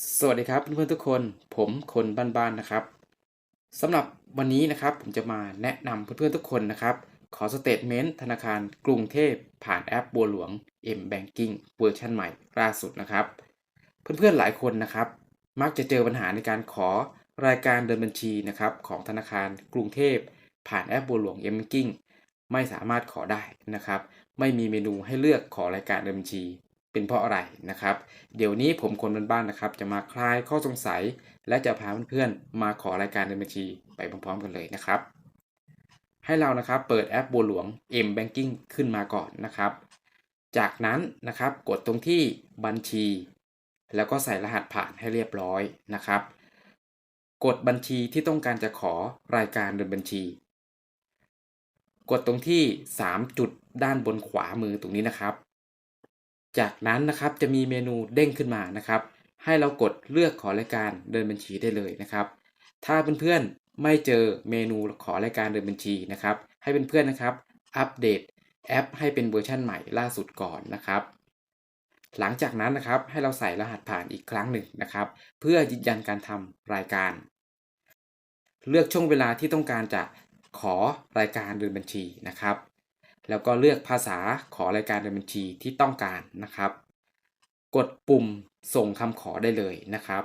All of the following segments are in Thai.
สวัสดีครับเพื่อนๆทุกคนผมคนบ้านๆนะครับสำหรับวันนี้นะครับผมจะมาแนะนำเพื่อนๆทุกคนนะครับ ขอสเตทเมนต์ธนาคารกรุงเทพผ่านแอปบัวหลวง M Banking เวอร์ชันใหม่ล่าสุดนะครับ เพื่อนๆหลายคนนะครับ มักจะเจอปัญหาในการขอรายการเดินบัญชีนะครับของธนาคารกรุงเทพ ผ่านแอปบัวหลวง M Banking ไม่สามารถขอได้นะครับ ไม่มีเมนูให้เลือกขอรายการเดินบัญชี เป็นเพราะอะไรนะครับ เดี๋ยวนี้ผมคนบ้านๆนะครับ จะมาคลายข้อสงสัย และจะพาเพื่อนๆมาขอรายการเดินบัญชีไปพร้อมๆ กันเลยนะครับ ให้เรานะครับเปิดแอปบัวหลวง M Banking ขึ้นมาก่อนนะครับ จากนั้นนะครับกดตรงที่บัญชี แล้วก็ใส่รหัสผ่านให้เรียบร้อยนะครับ กดบัญชีที่ต้องการจะขอรายการเดินบัญชี กดตรงที่ 3 จุดด้านบนขวามือตรงนี้นะครับ จากนั้นนะครับจะมีเมนูเด้งขึ้นมานะครับ ให้เรากดเลือกขอรายการเดินบัญชีได้เลยนะครับ ถ้าเพื่อนๆไม่เจอเมนูขอรายการเดินบัญชีนะครับ ให้เพื่อนๆนะครับอัปเดตแอปให้เป็นเวอร์ชันใหม่ล่าสุดก่อนนะครับ หลังจากนั้นนะครับให้เราใส่รหัสผ่านอีกครั้งหนึ่งนะครับ เพื่อยืนยันการทำรายการ เลือกช่วงเวลาที่ต้องการจะขอรายการเดินบัญชีนะครับ แล้วก็เลือกภาษาขอรายการเดินบัญชีที่ต้องการนะครับ กดปุ่มส่งคำขอได้เลยนะครับ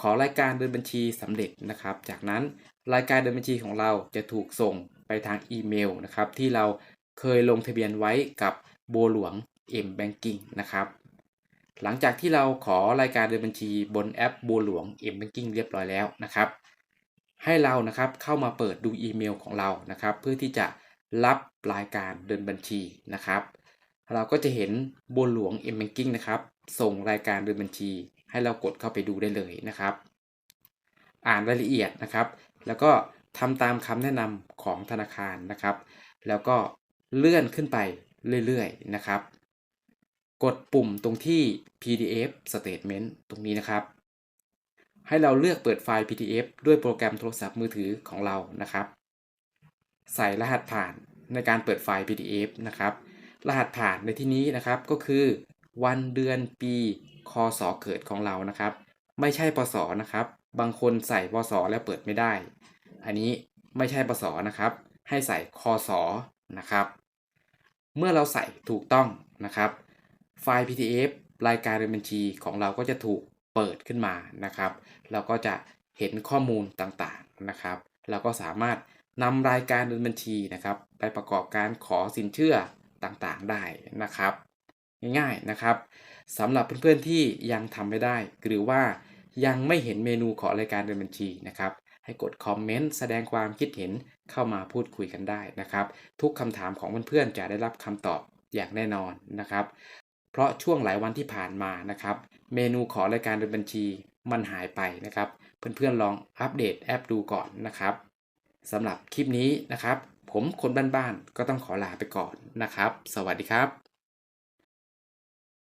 ขอรายการเดินบัญชีสำเร็จนะครับ จากนั้นรายการเดินบัญชีของเราจะถูกส่งไปทางอีเมลนะครับ ที่เราเคยลงทะเบียนไว้กับโบหลวง M Banking นะครับ หลังจากที่เราขอรายการเดินบัญชีบนแอปโบหลวง M Banking เรียบร้อยแล้วนะครับ ให้เรานะครับเข้ามาเปิดดูอีเมลของเรานะครับ เพื่อที่จะ รับรายการเดินบัญชีนะครับ เราก็จะเห็นบัวหลวง M Banking นะครับ ส่งรายการเดินบัญชี ให้เรากดเข้าไปดูได้เลยนะครับ อ่านรายละเอียดนะครับ แล้วก็ทำตามคำแนะนำของธนาคารนะครับ แล้วก็เลื่อนขึ้นไปเรื่อยๆนะครับ กดปุ่มตรงที่ PDF Statement ตรงนี้นะครับ ให้เราเลือกเปิดไฟล์ PDF ด้วยโปรแกรมโทรศัพท์มือถือของเรานะครับ ใส่รหัสผ่านในการเปิดไฟล์ PDF นะครับ รหัสผ่านในที่นี้นะครับก็คือวันเดือนปีคศเกิดของเรานะครับ ไม่ใช่ปศนะครับ บางคนใส่ปศแล้วเปิดไม่ได้ อันนี้ไม่ใช่ปศนะครับ ให้ใส่คศนะครับ เมื่อเราใส่ถูกต้องนะครับ ไฟล์ PDF รายการเดินบัญชีของเราก็จะถูกเปิดขึ้นมานะครับ เราก็จะเห็นข้อมูลต่างๆนะครับ เราก็สามารถ นำรายการเดินบัญชีนะครับไปประกอบการขอสินเชื่อต่างๆได้นะครับ ง่ายๆนะครับสำหรับเพื่อนๆที่ยังทำไม่ได้ หรือว่ายังไม่เห็นเมนูขอรายการเดินบัญชีนะครับ ให้กดคอมเมนต์แสดงความคิดเห็นเข้ามาพูดคุยกันได้นะครับ ทุกคำถามของเพื่อนๆจะได้รับคำตอบอย่างแน่นอนนะครับ เพราะช่วงหลายวันที่ผ่านมานะครับ เมนูขอรายการเดินบัญชีมันหายไปนะครับ เพื่อนๆลองอัปเดตแอปดูก่อนนะครับ สำหรับคลิปนี้นะครับ ผมคนบ้านๆก็ต้องขอลาไปก่อนนะครับ สวัสดีครับ